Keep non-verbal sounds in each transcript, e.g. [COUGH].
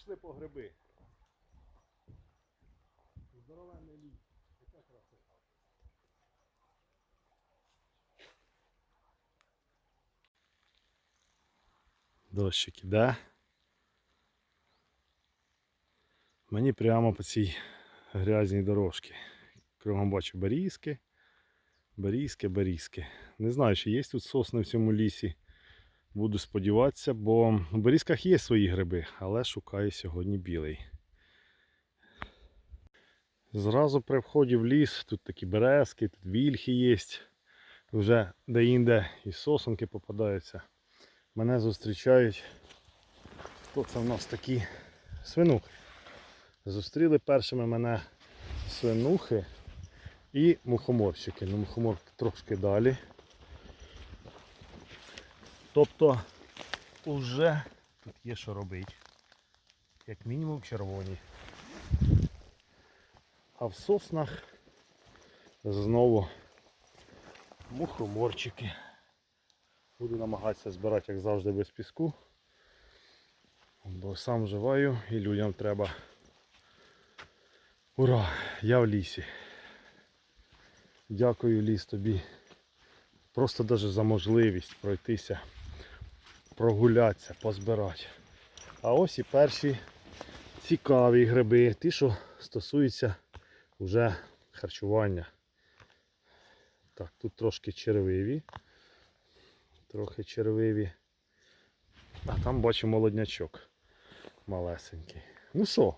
Пішли по гриби. Здоровенний ліс. Яка красота. Дощик іде. Мені прямо по цій грязній дорожці. Кругом бачу берізки. Берізки, берізки. Не знаю, чи є тут сосни в цьому лісі. Буду сподіватися, бо в берізках є свої гриби, але шукаю сьогодні білий. Зразу при вході в ліс, тут такі березки, тут вільхи є. Вже де-інде і сосенки попадаються. Мене зустрічають. Хто це в нас такі свинухи? Зустріли першими мене свинухи і мухоморщики. Ну, мухоморки трошки далі. Тобто уже тут є що робити. Як мінімум червоні. А в соснах знову мухоморчики. Буду намагатися збирати, як завжди, без піску. Бо сам живаю і людям треба. Ура! Я в лісі. Дякую ліс тобі. Просто навіть за можливість пройтися, прогулятися, позбирати. А ось і перші цікаві гриби, ті, що стосуються вже харчування. Так, тут трошки червиві. Трохи червиві. А там бачу молоднячок малесенький. Ну що,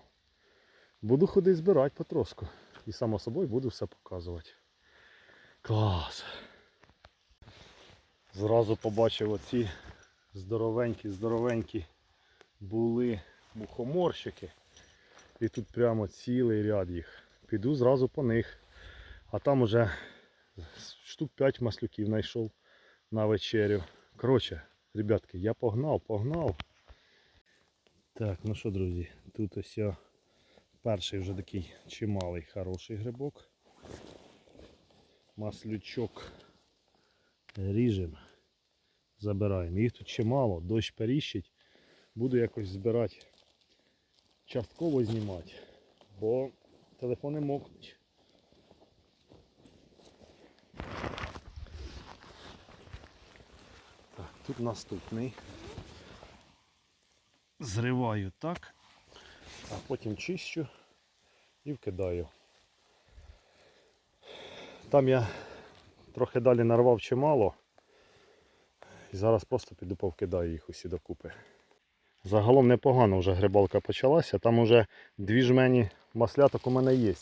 буду ходити збирати потрошку. І само собою буду все показувати. Клас! Зразу побачив оці здоровенькі, здоровенькі були мухоморщики. І тут прямо цілий ряд їх. Піду зразу по них. А там уже штук 5 маслюків знайшов на вечерю. Коротше, ребятки, я погнав, погнав. Так, ну що, друзі, тут ось перший вже такий чималий хороший грибок. Маслючок ріжемо. Забираємо. Їх тут чимало, дощ періщить. Буду якось збирати, частково знімати, бо телефони мокнуть. Так, тут наступний. Зриваю так, а потім чищу і вкидаю. Там я трохи далі нарвав чимало. І зараз просто піду повкидаю їх усі докупи. Загалом непогано вже грибалка почалася. Там уже дві жмені масляток у мене є.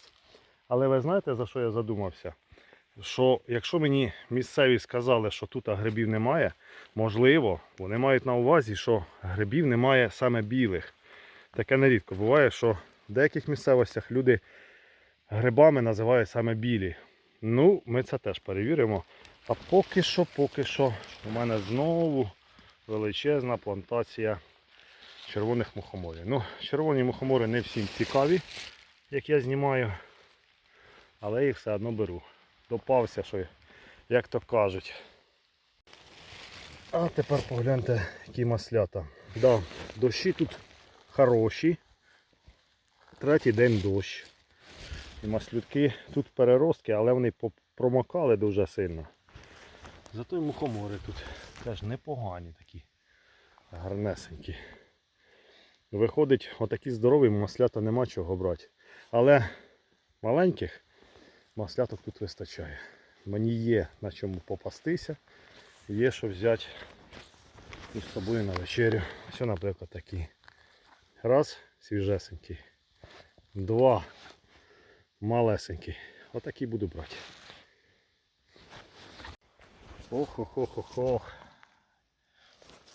Але ви знаєте за що я задумався? Що якщо мені місцеві сказали, що тут грибів немає, можливо, вони мають на увазі, що грибів немає саме білих. Таке нерідко буває, що в деяких місцевостях люди грибами називають саме білі. Ну, ми це теж перевіримо. А поки що, поки що, у мене знову величезна плантація червоних мухоморів. Ну, червоні мухомори не всім цікаві, як я знімаю, але їх все одно беру. Допався, що, як то кажуть. А тепер погляньте, які маслята. Да, дощі тут хороші. Третій день дощ. І маслютки тут переростки, але вони промокали дуже сильно. Зато й мухомори тут теж непогані такі. Гарнесенькі. Виходить, отакі здорові маслята нема чого брати. Але маленьких масляток тут вистачає. Мені є на чому попастися, є що взяти із собою на вечерю. Ось, наприклад, такі. Раз, свіжесенький. Два малесенький. Отакий буду брати. Ох-ох-ох-ох.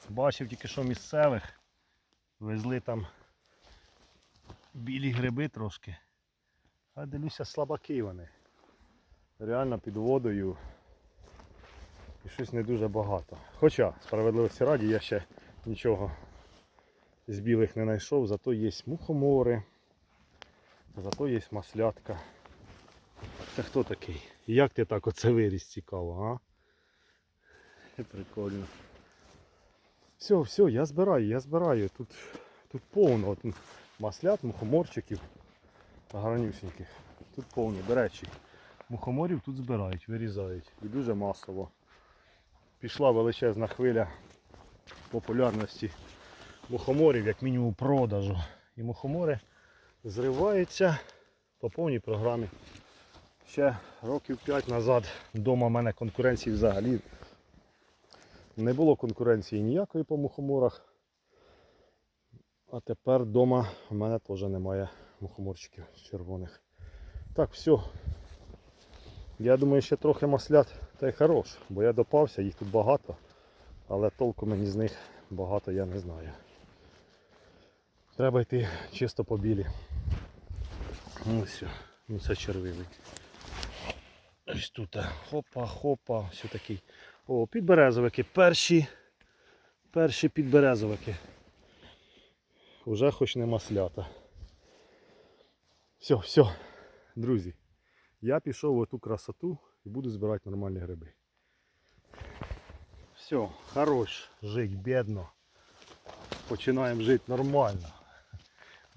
Бачив тільки що місцевих. Везли там білі гриби трошки. А дивлюся, слабаки вони. Реально під водою. І щось не дуже багато. Хоча, справедливості раді, я ще нічого з білих не знайшов, зато є мухомори, зато є маслятка. Це хто такий? Як ти так оце виріс цікаво, а? Прикольно. Все, все, я збираю, я збираю. Тут Тут повно от, маслят, мухоморчиків гарнюсіньких. Тут повно. До речі, мухоморів тут збирають, вирізають. І дуже масово. Пішла величезна хвиля популярності мухоморів, як мінімум продажу. І мухомори зриваються по повній програмі. Ще років 5 назад вдома в мене конкуренції взагалі не було конкуренції ніякої по мухоморах. А тепер вдома в мене теж немає мухоморчиків червоних. Так, все. Я думаю, ще трохи маслят та й хорош, бо я допався, їх тут багато, але толку мені з них багато я не знаю. Треба йти чисто по білі. Ну все, ну це червивий. Ось тут. Хопа, хопа, все такий. О, підберезовики. Перші. Перші підберезовики. Уже хоч не маслята. Все, все, друзі. Я пішов в оту красоту і буду збирати нормальні гриби. Все, хорош жить, бідно. Починаємо жити нормально.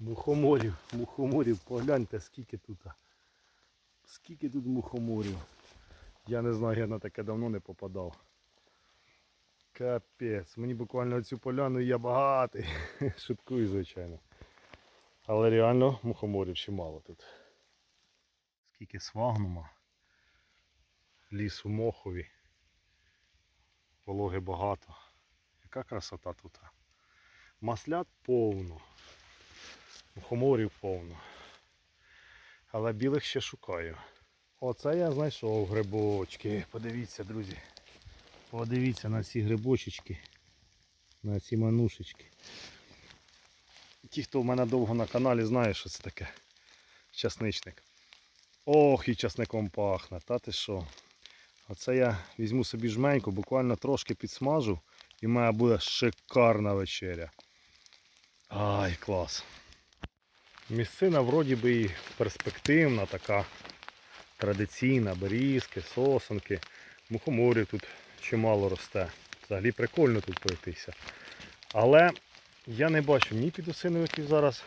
Мухоморів, мухоморів, погляньте, скільки тут. Скільки тут мухоморів. Я не знаю, я на таке давно не попадав. Капець, мені буквально цю поляну я багатий. [LAUGHS] Шуткую, звичайно. Але реально мухоморів ще мало тут. Скільки свагнума. Ліс у мохові. Вологи багато. Яка красота тут. Маслят повно. Мухоморів повно. Але білих ще шукаю. Оце я знайшов грибочки. Подивіться, друзі. Подивіться на ці грибочечки. На ці манушечки. Ті, хто в мене довго на каналі, знає, що це таке. Часничник. Ох, і часником пахне, та ти що. Оце я візьму собі жменьку, буквально трошки підсмажу і в мене буде шикарна вечеря. Ай, клас. Місцина вроді би і перспективна, така традиційна, берізки, сосенки, мухоморів тут чимало росте. Взагалі прикольно тут пройтися. Але я не бачу ні підосиновиків зараз,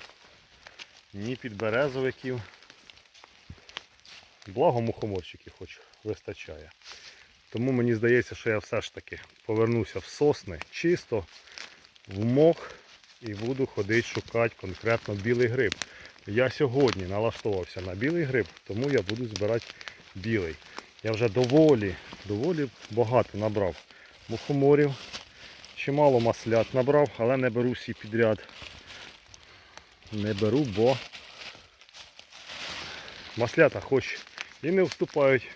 ні підберезовиків. Благо мухоморчиків хоч вистачає. Тому мені здається, що я все ж таки повернуся в сосни чисто, в мох і буду ходити шукати конкретно білий гриб. Я сьогодні налаштувався на білий гриб, тому я буду збирати білий. Я вже доволі, доволі багато набрав мухоморів, чимало маслят набрав, але не беру всі підряд. Не беру, бо маслята хоч і не вступають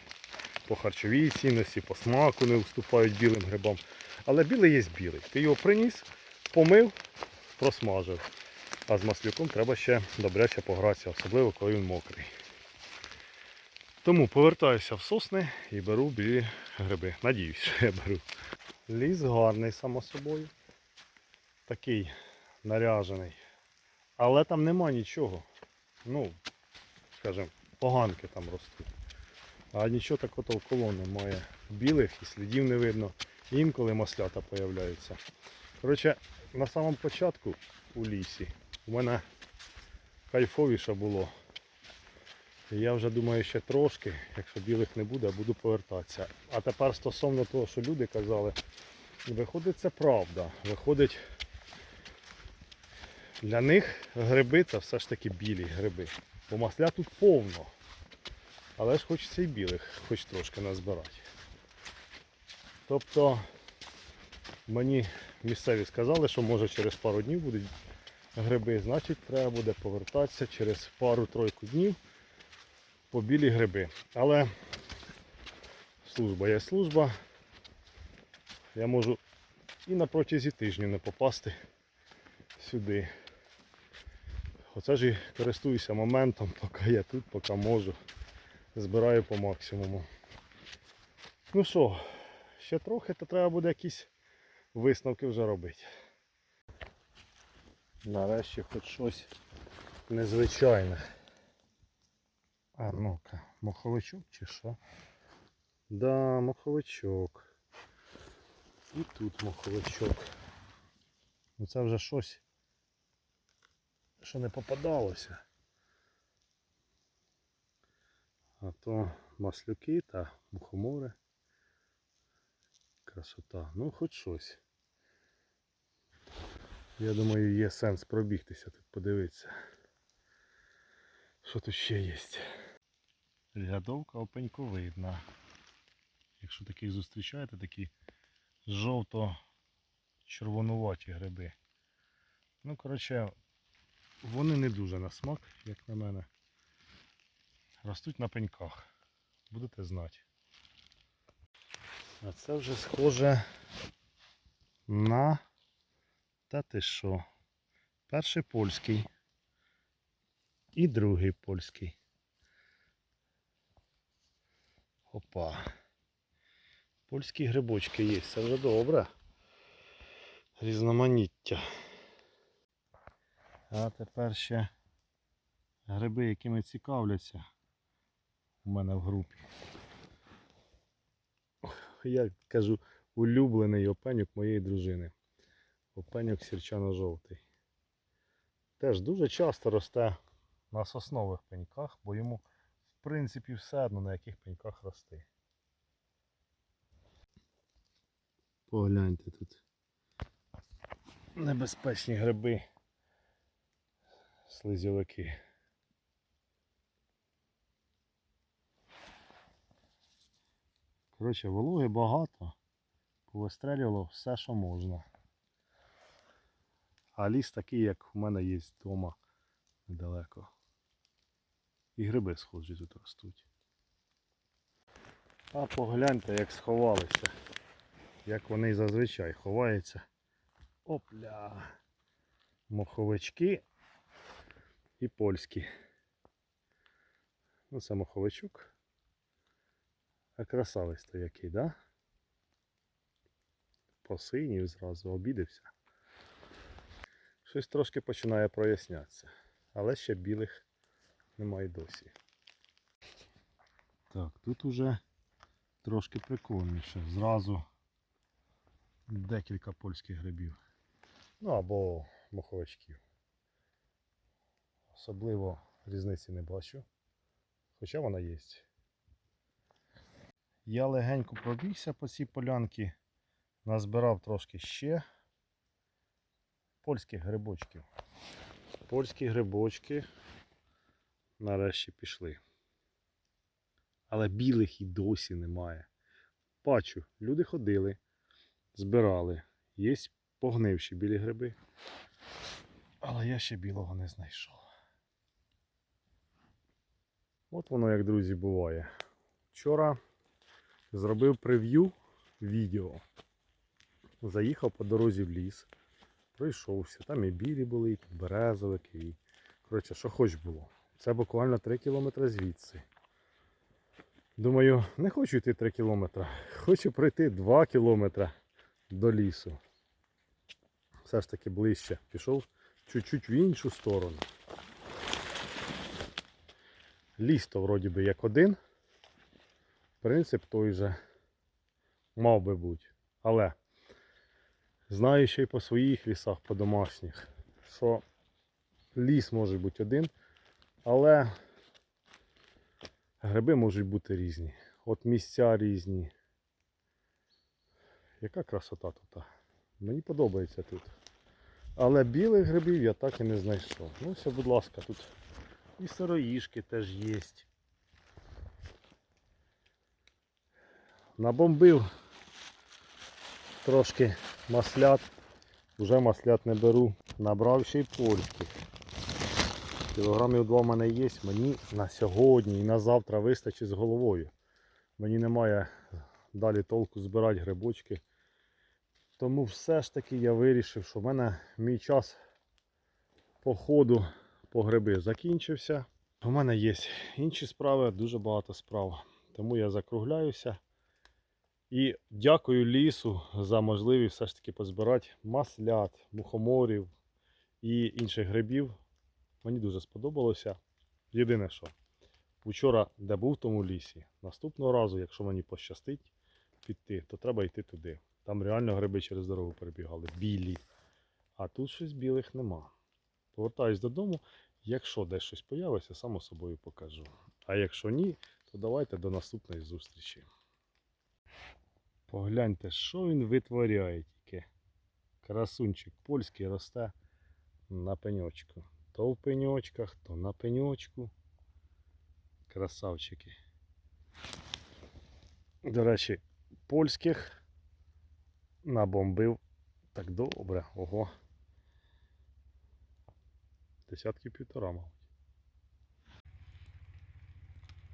по харчовій цінності, по смаку не вступають білим грибам. Але білий є білий. Ти його приніс, помив, просмажив. А з маслюком треба ще добряче погратися, особливо коли він мокрий. Тому повертаюся в сосни і беру білі гриби. Надіюсь, що я беру. Ліс гарний, само собою. Такий наряжений. Але там нема нічого. Ну, скажімо, поганки там ростуть. А нічого такого толкового немає. Білих і слідів не видно. Інколи маслята появляються. Коротше, на самому початку у лісі у мене кайфовіше було. Я вже думаю, ще трошки, якщо білих не буде, буду повертатися. А тепер стосовно того, що люди казали, виходить це правда. Виходить, для них гриби це все ж таки білі гриби. Бо масля тут повно. Але ж хочеться і білих, хоч трошки назбирати. Тобто мені місцеві сказали, що може через пару днів будуть гриби, значить треба буде повертатися через пару-тройку днів по білі гриби. Але служба є служба. Я можу і на протязі тижню не попасти сюди. Оце ж і користуюся моментом, поки я тут, поки можу. Збираю по максимуму. Ну що, ще трохи, то треба буде якісь висновки вже робити. Нарешті хоч щось незвичайне. А ну-ка, моховичок чи що? Да, моховичок. І тут моховичок. Ну це вже щось. що не попадалося. А то маслюки та мухомори. Красота. Ну, хоч щось. Я думаю, є сенс пробігтися тут, подивитися. Що тут ще є? Рядовка опеньковидна. Якщо таких зустрічаєте, такі жовто-червонуваті гриби. Ну, коротше, вони не дуже на смак, як на мене. Ростуть на пеньках. Будете знати. А це вже схоже на. Та ти що? Перший польський. І другий польський. Опа. Польські грибочки є, це вже добре. Різноманіття. А тепер ще гриби, якими цікавляться у мене в групі. Я кажу, улюблений опенюк моєї дружини. Опенюк сірчано-жовтий. Теж дуже часто росте на соснових пеньках, бо йому в принципі все одно на яких пеньках рости. Погляньте тут. Небезпечні гриби. Слизьовики. Коротше, вологи багато. Повистрелювало все, що можна. А ліс такий, як у мене є вдома недалеко. І гриби схожі тут ростуть. А погляньте, як сховалися. Як вони зазвичай ховаються. Опля. Моховички і польські. Ну це моховичок. А красавець то який, да? Посинів зразу, обідався. Щось трошки починає прояснятися. Але ще білих немає досі. Так, тут уже трошки прикольніше. Зразу декілька польських грибів. Ну або моховичків. Особливо різниці не бачу. Хоча вона є. Я легенько пробігся по цій полянці, назбирав трошки ще польських грибочків. Польські грибочки нарешті пішли. Але білих і досі немає. Бачу, люди ходили, збирали. Є погнивші білі гриби. Але я ще білого не знайшов. От воно як, друзі, буває. Вчора зробив прев'ю відео. Заїхав по дорозі в ліс, пройшовся. Там і білі були, і підберезовики, і коротше, що хоч було. Це буквально 3 кілометри звідси. Думаю, не хочу йти 3 кілометри, хочу пройти 2 кілометри до лісу. Все ж таки ближче. Пішов чуть-чуть в іншу сторону. Ліс то вроді би як один. Принцип той же мав би бути. Але знаю ще й по своїх лісах, по домашніх, що ліс може бути один, але гриби можуть бути різні. От місця різні. Яка красота тут. Мені подобається тут. Але білих грибів я так і не знайшов. Ну все, будь ласка, тут і сироїшки теж є. Набомбив трошки маслят. Вже маслят не беру. Набрав ще й польських. Кілограмів два в мене є. Мені на сьогодні і на завтра вистачить з головою. Мені немає далі толку збирати грибочки. Тому все ж таки я вирішив, що в мене мій час по ходу по гриби закінчився. У мене є інші справи, дуже багато справ. Тому я закругляюся. І дякую лісу за можливість все ж таки позбирати маслят, мухоморів і інших грибів. Мені дуже сподобалося. Єдине що, вчора, де був в тому лісі, наступного разу, якщо мені пощастить піти, то треба йти туди. Там реально гриби через дорогу перебігали, білі. А тут щось білих нема. Повертаюсь додому. Якщо десь щось появиться, само собою покажу. А якщо ні, то давайте до наступної зустрічі. Погляньте, що він витворяє тільки. Красунчик польський росте на пеньочку. То в пеньочках, то на пеньочку. Красавчики. До речі, польських набомбив так добре. Ого. Десятки півтора, мабуть.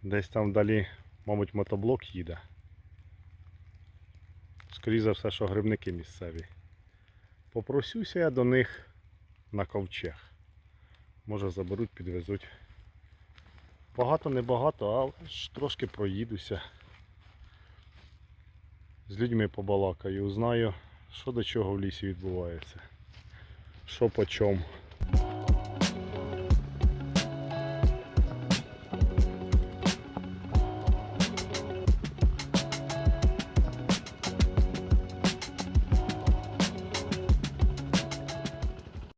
Десь там вдалі, мабуть, мотоблок їде. Скоріше за все, що грибники місцеві. Попросюся я до них на ковчег. Може заберуть, підвезуть. Багато небагато, але ж трошки проїдуся. З людьми побалакаю, узнаю, що до чого в лісі відбувається. Що по чому.